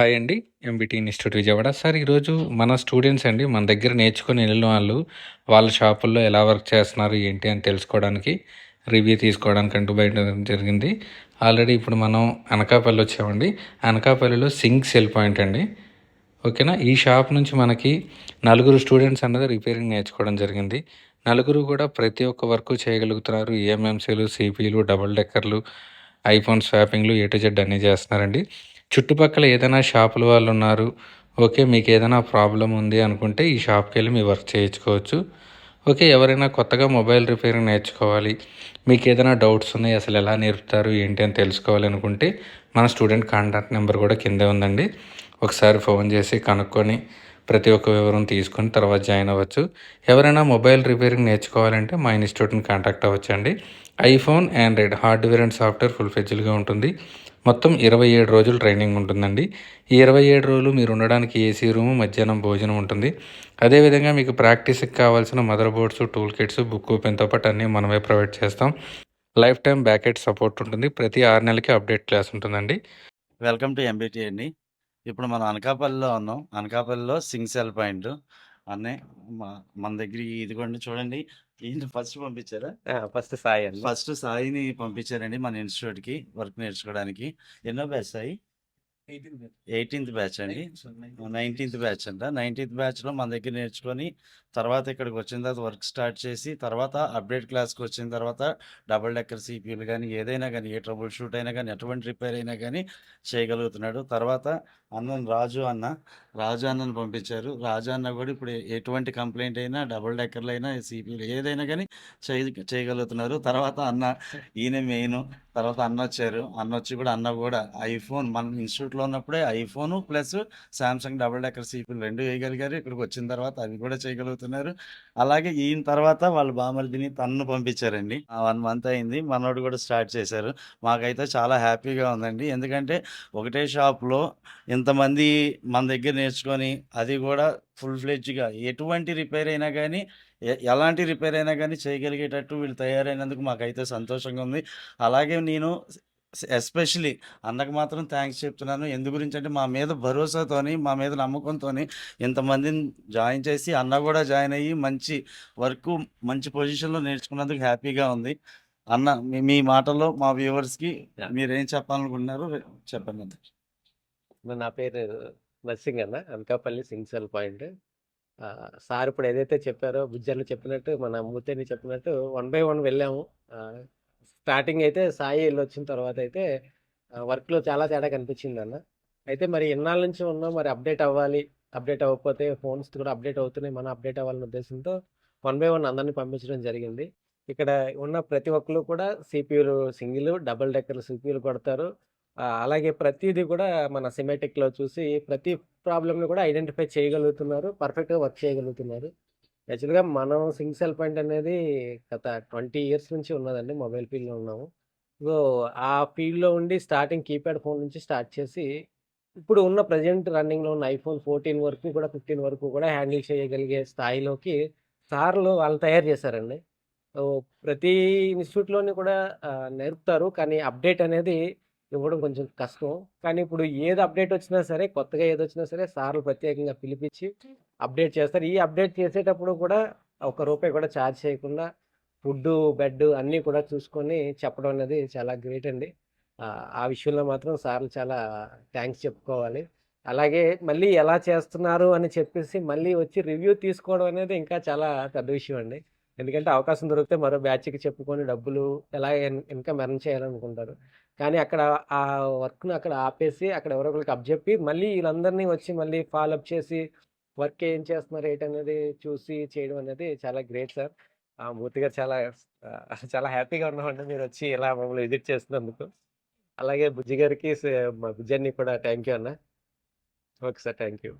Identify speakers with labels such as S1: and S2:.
S1: Hi అండి MBT institute Vijayawada. Sir ఈరోజు మన స్టూడెంట్స్ అండి మన దగ్గర నేర్చుకుని వెళ్ళిన వాళ్ళు వాళ్ళ షాపుల్లో ఎలా వర్క్ చేస్తున్నారు ఏంటి అని తెలుసుకోవడానికి రివ్యూ తీసుకోవడానికి అంటూ బయట జరిగింది. ఆల్రెడీ ఇప్పుడు మనం అనకాపల్లి వచ్చామండి. అనకాపల్లిలో సింగ్ సెల్ పాయింట్ అండి. ఓకేనా? ఈ షాప్ నుంచి మనకి నలుగురు స్టూడెంట్స్ అన్నది రిపేరింగ్ నేర్చుకోవడం జరిగింది. నలుగురు కూడా ప్రతి ఒక్క వర్క్ చేయగలుగుతున్నారు. ఈఎంఎంసీలు సిపిలు డబుల్ డెక్కర్లు ఐఫోన్ స్వాపింగ్లు ఏ టు జెడ్ అన్నీ చేస్తున్నారండి. చుట్టుపక్కల ఏదైనా షాపుల వాళ్ళు ఉన్నారు ఓకే మీకు ఏదైనా ప్రాబ్లం ఉంది అనుకుంటే ఈ షాప్కి వెళ్ళి మీ వర్క్ చేయించుకోవచ్చు. ఓకే ఎవరైనా కొత్తగా మొబైల్ రిపేరింగ్ నేర్చుకోవాలి మీకు ఏదైనా డౌట్స్ ఉన్నాయి అసలు ఎలా నేర్పుతారు ఏంటి అని తెలుసుకోవాలి అనుకుంటే మన స్టూడెంట్ కాంటాక్ట్ నెంబర్ కూడా కిందే ఉందండి. ఒకసారి ఫోన్ చేసి కనుక్కొని ప్రతి ఒక్క వివరం తీసుకొని తర్వాత జాయిన్ అవ్వచ్చు. ఎవరైనా మొబైల్ రిపేరింగ్ నేర్చుకోవాలంటే మా ఇన్స్టిట్యూట్ని contact అవ్వచ్చండి. IPhone Android hardware and software full ఫెజ్డ్గా ఉంటుంది. మొత్తం ఇరవై ఏడు రోజులు ట్రైనింగ్ ఉంటుందండి. ఈ ఇరవై ఏడు రోజులు మీరు ఉండడానికి ఏసీ రూము మధ్యాహ్నం భోజనం ఉంటుంది. అదేవిధంగా మీకు ప్రాక్టీస్కి కావాల్సిన mother boards tool kits book పెన్తో పాటు అన్నీ మనమే ప్రొవైడ్ చేస్తాం. లైఫ్ టైం బ్యాకెట్ సపోర్ట్ ఉంటుంది. ప్రతి ఆరు నెలలకి అప్డేట్ క్లాస్ ఉంటుందండి.
S2: వెల్కమ్ టు ఎంబీటీ అండి. ఇప్పుడు మనం అనకాపల్లిలో ఉన్నాం. అనకాపల్లిలో సింగ్ సెల్ పాయింట్ అన్నే మా- మన దగ్గర ఇదిగోండి చూడండి. ఫస్ట్ పంపించారా?
S3: ఫస్ట్ సాయి అండి.
S2: ఫస్ట్ సాయిని పంపించారండి మన ఇన్స్టిట్యూట్కి వర్క్ నేర్చుకోవడానికి. ఎన్నో బ్యాచ్ సాయి? Eighteenth batch. అండి. Nineteenth batch. అంట. నైన్టీన్త్ బ్యాచ్లో మన దగ్గర నేర్చుకొని తర్వాత ఇక్కడికి వచ్చిన తర్వాత వర్క్ స్టార్ట్ చేసి తర్వాత అప్డేట్ క్లాస్కి వచ్చిన తర్వాత డబుల్ డెక్కర్ సిపియూలు కానీ ఏదైనా కానీ ఏ ట్రబుల్ షూట్ అయినా కానీ ఎటువంటి రిపేర్ అయినా కానీ చేయగలుగుతున్నాడు. తర్వాత అన్నను రాజు అన్న. రాజు అన్నను పంపించారు. రాజు అన్న కూడా ఇప్పుడు ఎటువంటి కంప్లైంట్ అయినా డబుల్ డెక్కర్లు అయినా సిపిలు ఏదైనా కానీ చేయ చేయగలుగుతున్నారు. తర్వాత అన్న ఈయన మెయిన్ తర్వాత అన్న వచ్చారు. అన్న వచ్చి కూడా అన్న కూడా ఐఫోన్ మన ఇన్స్టిట్యూట్లో ఉన్నప్పుడే iPhone plus Samsung double decker సిపిలు రెండు వేయగలిగారు. ఇక్కడికి వచ్చిన తర్వాత అవి కూడా చేయగలుగుతున్నారు. అలాగే ఈయన తర్వాత వాళ్ళ బామర్దిని తన్ను పంపించారండి. వన్ మంత్ అయింది. మనోడు కూడా స్టార్ట్ చేశారు. మాకైతే చాలా హ్యాపీగా ఉందండి. ఎందుకంటే ఒకటే షాప్లో ఇంతమంది మన దగ్గర నేర్చుకొని అది కూడా ఫుల్ ఫ్లెడ్జ్గా ఎటువంటి రిపేర్ అయినా కానీ ఎలాంటి రిపేర్ అయినా కానీ చేయగలిగేటట్టు వీళ్ళు తయారైనందుకు మాకైతే సంతోషంగా ఉంది. అలాగే నేను ఎస్పెషలీ అన్నకు మాత్రం థ్యాంక్స్ చెప్తున్నాను. ఎందు గురించి అంటే మా మీద భరోసాతోని మా మీద నమ్మకంతోని ఇంతమందిని జాయిన్ చేసి అన్న కూడా జాయిన్ అయ్యి మంచి వర్క్ మంచి పొజిషన్లో నేర్చుకున్నందుకు హ్యాపీగా ఉంది. అన్న మీ మీ మాటల్లో మా వ్యూవర్స్కి. మీరు ఏం చెప్పాలనుకుంటున్నారు చెప్పండి
S3: నా పేరు నర్సింగ్ అన్న అనకాపల్లి సింగ్సల్ పాయింట్. సార్ ఇప్పుడు ఏదైతే చెప్పారో బుజ్జర్లు చెప్పినట్టు మన మూర్తిని చెప్పినట్టు వన్ బై వన్ వెళ్ళాము. స్టార్టింగ్ అయితే సాయి వెళ్ళి వచ్చిన తర్వాత అయితే వర్క్లో చాలా తేడా కనిపించింది అన్న. అయితే మరి ఎన్నాళ్ళ నుంచి ఉన్నా మరి అప్డేట్ అవ్వాలి అప్డేట్ అవ్వకపోతే ఫోన్స్ కూడా అప్డేట్ అవుతున్నాయి. మనం అప్డేట్ అవ్వాలనే ఉద్దేశంతో వన్ బై వన్ అందరినీ పంపించడం జరిగింది. ఇక్కడ ఉన్న ప్రతి ఒక్కరు కూడా సిపియూలు సింగిల్ డబుల్ డెక్కర్ సిపియూలు కొడతారు. ఆ, అలాగే ప్రతిదీ కూడా మన సిమెటిక్లో చూసి ప్రతి ప్రాబ్లమ్ని కూడా ఐడెంటిఫై చేయగలుగుతున్నారు. పర్ఫెక్ట్గా వర్క్ చేయగలుగుతున్నారు. యాక్చువల్గా మనం సింగ్ సెల్ పాయింట్ అనేది గత ట్వంటీ ఇయర్స్ నుంచి ఉన్నదండి మొబైల్ ఫీల్డ్లో ఉన్నాము. సో ఆ ఫీల్డ్లో ఉండి స్టార్టింగ్ కీప్యాడ్ ఫోన్ నుంచి స్టార్ట్ చేసి ఇప్పుడు ఉన్న ప్రజెంట్ రన్నింగ్లో ఉన్న ఐఫోన్ ఫోర్టీన్ వరకు కూడా ఫిఫ్టీన్ వరకు కూడా హ్యాండిల్ చేయగలిగే స్థాయిలోకి సార్లు వాళ్ళు తయారు చేశారండి. సో ప్రతి ఇన్స్టిట్యూట్లోని కూడా ఆ, నేర్పుతారు. కానీ అప్డేట్ అనేది ఇవ్వడం కొంచెం కష్టం. కానీ ఇప్పుడు ఏది అప్డేట్ వచ్చినా సరే కొత్తగా ఏది వచ్చినా సరే సార్లు ప్రత్యేకంగా పిలిపించి అప్డేట్ చేస్తారు. ఈ అప్డేట్ చేసేటప్పుడు కూడా ఒక రూపాయి కూడా ఛార్జ్ చేయకుండా ఫుడ్ బెడ్ అన్నీ కూడా చూసుకొని చెప్పడం అనేది చాలా గ్రేట్ అండి. ఆ, ఆ విషయంలో మాత్రం సార్లు చాలా థ్యాంక్స్ చెప్పుకోవాలి. అలాగే మళ్ళీ ఎలా చేస్తున్నారు అని చెప్పేసి మళ్ళీ వచ్చి రివ్యూ తీసుకోవడం అనేది ఇంకా చాలా పెద్ద విషయం అండి. ఎందుకంటే అవకాశం దొరికితే మరో బ్యాచ్కి చెప్పుకొని డబ్బులు ఎలా ఇన్కమ్ ఎర్న్ చేయాలనుకుంటారు. కానీ అక్కడ ఆ వర్క్ను అక్కడ ఆపేసి అక్కడ ఎవరో ఒకరికి అప్జెప్పి మళ్ళీ వీళ్ళందరినీ వచ్చి మళ్ళీ ఫాలోఅప్ చేసి వర్క్ ఏం చేస్తున్నారు ఏంటనేది చూసి చేయడం అనేది చాలా గ్రేట్ సార్. ఆ మూర్తి గారు చాలా చాలా హ్యాపీగా ఉన్నామండి మీరు వచ్చి ఇలా మమ్మల్ని విజిట్ చేస్తున్నందుకు అలాగే బుజ్జి గారికి స- మా బుజ్జన్ని కూడా థ్యాంక్ యూ అన్న. Okay sir thank you